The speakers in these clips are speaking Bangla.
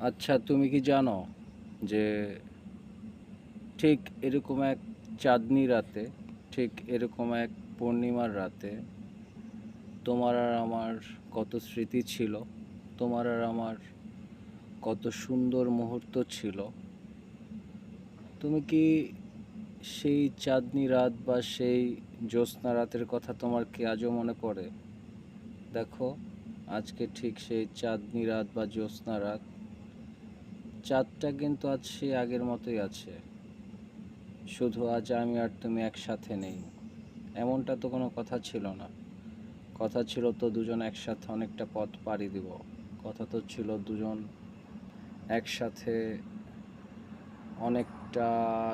আচ্ছা তুমি কি জানো যে ঠিক এরকম এক চাঁদনি রাতে, ঠিক এরকম এক পূর্ণিমার রাতে তোমার আর আমার কত স্মৃতি ছিল, তোমার আর আমার কত সুন্দর মুহূর্ত ছিল? তুমি কি সেই চাঁদনি রাত বা সেই জ্যোৎস্না রাতের কথা তোমার কি আজও মনে পড়ে? দেখো, আজকে ঠিক সেই চাঁদনি রাত বা জ্যোৎস্না রাত চাঁদটা কিন্তু আজ সেই আগের মতোই আছে। শুধু আজ আমি আর তুমি একসাথে নেই। এমনটা তো কোনো কথা ছিল না। কথা ছিল তো দুজন একসাথে অনেকটা পথ পাড়ি দিব। কথা তো ছিল দুজন একসাথে অনেকটা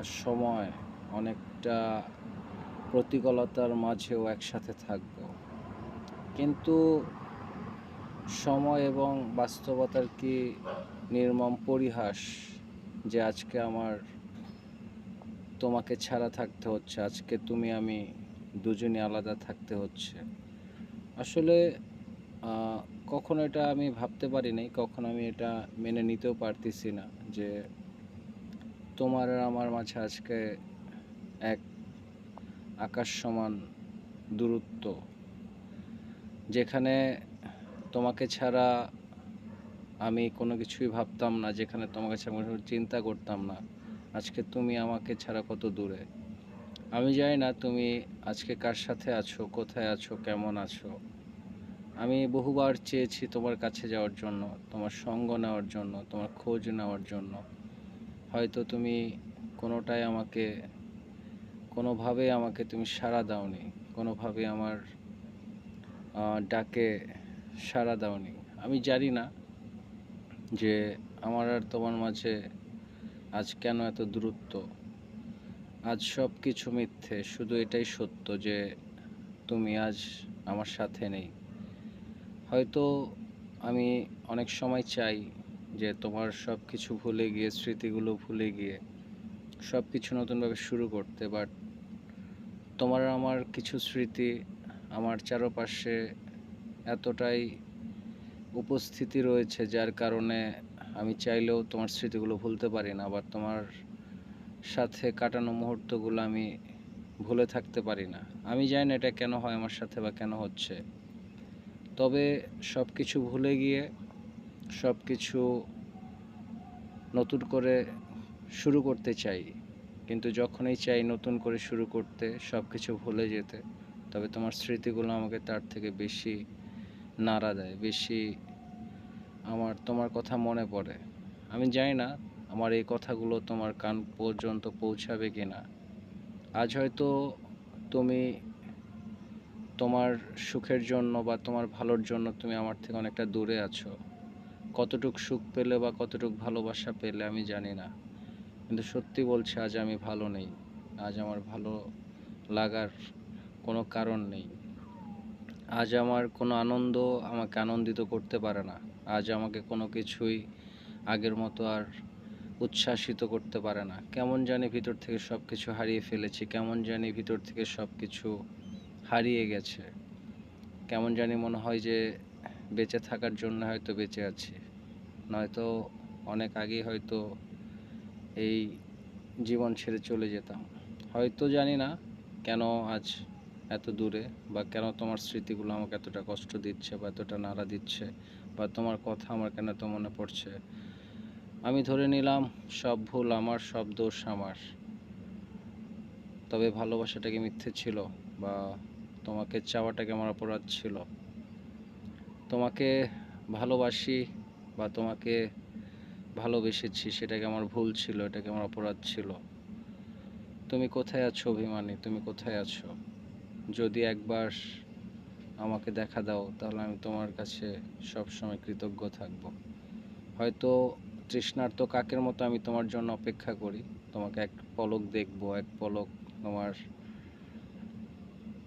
সময়, অনেকটা প্রতিকূলতার মাঝেও একসাথে থাকব। কিন্তু সময় এবং বাস্তবতার কি নির্মম পরিহাস যে আজকে আমার তোমাকে ছাড়া থাকতে হচ্ছে? আজকে তুমি, আমি দুজনে আলাদা থাকতে হচ্ছে। আসলে কখনো এটা আমি ভাবতে পারি নাই কখনো আমি এটা মেনে নিতেও পারতেছি না যে তোমার আর আমার মাঝে আজকে এক আকাশ সমান দূরত্ব। যেখানে তোমাকে ছাড়া আমি কোনো কিছুই ভাবতাম না, যেখানে তোমাকে ছাড়া চিন্তা করতাম না। আজকে তুমি আমাকে ছাড়া কত দূরে? আমি জানি না তুমি আজকে কার সাথে আছো, কোথায় আছো, কেমন আছো। আমি বহুবার চেয়েছি তোমার কাছে যাওয়ার জন্য, তোমার সঙ্গ নেওয়ার জন্য, তোমার খোঁজ নেওয়ার জন্য। হয়তো তুমি কোনোটাই আমাকে কোনোভাবে আমাকে তুমি সাড়া দাওনি কোনোভাবে আমার ডাকে সাড়া দাওনি আমি জানি না যে আমার আর তোমার মাঝে আজ কেন এত দূরত্ব। আজ সব কিছু মিথ্যে, শুধু এটাই সত্য যে তুমি আজ আমার সাথে নেই। হয়তো আমি অনেক সময় চাই যে তোমার সব কিছু ভুলে গিয়ে, স্মৃতিগুলো ভুলে গিয়ে সব কিছু নতুনভাবে শুরু করতে বাট তোমার আমার কিছু স্মৃতি আমার চারপাশে এতটাই উপস্থিতি রয়েছে যার কারণে আমি চাইলেও তোমার স্মৃতিগুলো ভুলতে পারি না বা তোমার সাথে কাটানো মুহূর্তগুলো আমি ভুলে থাকতে পারি না। আমি জানি না এটা কেন হয় আমার সাথে বা কেন হচ্ছে। তবে সব কিছু ভুলে গিয়ে সব কিছু নতুন করে শুরু করতে চাই। কিন্তু যখনই চাই নতুন করে শুরু করতে সব কিছু ভুলে যেতে, তবে তোমার স্মৃতিগুলো আমাকে তার থেকে বেশি নাড়া দেয় বেশি আমার, তোমার কথা মনে পড়ে। আমি জানি না আমার এই কথাগুলো তোমার কান পর্যন্ত পৌঁছাবে কি না আজ হয়তো তুমি তোমার সুখের জন্য বা তোমার ভালোর জন্য তুমি আমার থেকে অনেকটা দূরে আছো। কতটুক সুখ পেলে বা কতটুক ভালোবাসা পেলে আমি জানি না। কিন্তু সত্যি বলছি, আজ আমি ভালো নেই। আজ আমার ভালো লাগার কোনো কারণ নেই। আজ আমার কোনো আনন্দ আমাকে আনন্দিত করতে পারে না। আজ আমাকে কোনো কিছুই আগের মতো আর উচ্ছ্বাসিত করতে পারে না। কেমন জানি ভিতর থেকে সব কিছু হারিয়ে ফেলেছি, কেমন জানি ভিতর থেকে সব কিছু হারিয়ে গেছে। কেমন জানি মনে হয় যে বেঁচে থাকার জন্য হয়তো বেঁচে আছি। নয়তো অনেক আগেই হয়তো এই জীবন ছেড়ে চলে যেতাম। হয়তো জানি না কেন আজ এত দূরে? বা কেন তোমার স্মৃতিগুলো আমাকে এতটা কষ্ট দিচ্ছে বা এতটা নাড়া দিচ্ছে? বা তোমার কথা আমার কেন এত মনে পড়ছে? আমি ধরে নিলাম, সব ভুল আমার, সব দোষ আমার। তবে ভালোবাসাটাকে মিথ্যে ছিল? বা তোমাকে চাওয়াটাকে আমার অপরাধ ছিল? তোমাকে ভালোবাসি বা তোমাকে ভালোবেসেছি সেটাকে আমার ভুল ছিল? এটাকে আমার অপরাধ ছিল? তুমি কোথায় আছো অভিমানী? তুমি কোথায় আছো? যদি একবার আমাকে দেখা দাও, তাহলে আমি তোমার কাছে সব সময় কৃতজ্ঞ থাকব। হয়তো তৃষ্ণার্ত কাকের মতো আমি তোমার জন্য অপেক্ষা করি। তোমাকে এক পলক দেখব, এক পলক তোমার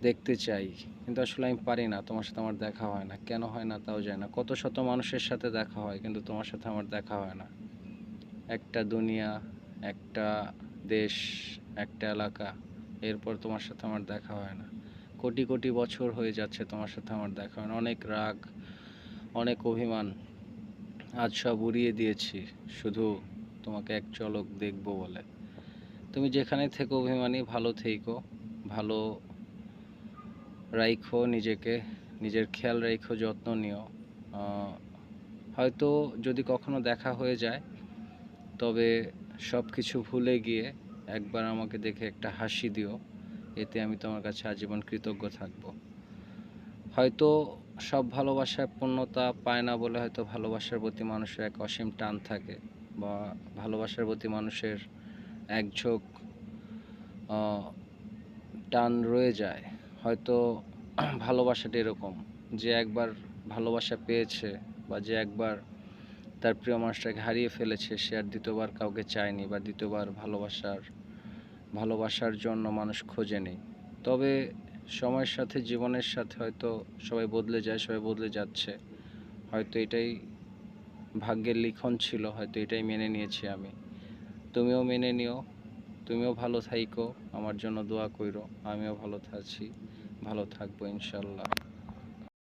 দেখতে চাই। কিন্তু আসলে আমি পারি না, তোমার সাথে আমার দেখা হয় না। কেন হয় না তাও যায় না। কত শত মানুষের সাথে দেখা হয়, কিন্তু তোমার সাথে আমার দেখা হয় না। একটা দুনিয়া, একটা দেশ, একটা এলাকা, এরপর তোমার সাথে আমার দেখা হয় না। কোটি কোটি বছর হয়ে যাচ্ছে তোমার সাথে আমার দেখা হয় অনেক রাগ, অনেক অভিমান, আজ সব উড়িয়ে দিয়েছি, শুধু তোমাকে এক চলক দেখব বলে। তুমি যেখানে থেকো অভিমানী, ভালো থেকো, ভালো রাইখো নিজেকে, নিজের খেয়াল রাইখো, যত্ন নিও। হয়তো যদি কখনো দেখা হয়ে যায়, তবে সব কিছু ভুলে গিয়ে একবার আমাকে দেখে একটা হাসি দিও। এতে আমি তোমার কাছে আজীবন কৃতজ্ঞ থাকব। হয়তো সব ভালোবাসার পূর্ণতা পায় না বলে হয়তো ভালোবাসার প্রতি মানুষের এক অসীম টান থাকে বা ভালোবাসার প্রতি মানুষের একঝোঁক টান রয়ে যায়। হয়তো ভালোবাসাটা এরকম, যে একবার ভালোবাসা পেয়েছে বা যে একবার তার প্রিয় মানুষটাকে হারিয়ে ফেলেছে, সে আর দ্বিতীয়বার কাউকে চায়নি বা দ্বিতীয়বার ভালোবাসার ভালোবাসার জন্য মানুষ খোঁজে খোঁজেনি তবে সময়ের সাথে জীবনের সাথে হয়তো সবাই বদলে যায়, সবাই বদলে যাচ্ছে। হয়তো এটাই ভাগ্যের লিখন ছিল, হয়তো এটাই মেনে নিয়েছি আমি। তুমিও মেনে নিও, তুমিও ভালো থাইকো, আমার জন্য দোয়া কইরো, আমিও ভালো থাকছি, ভালো থাকব ইনশাল্লাহ।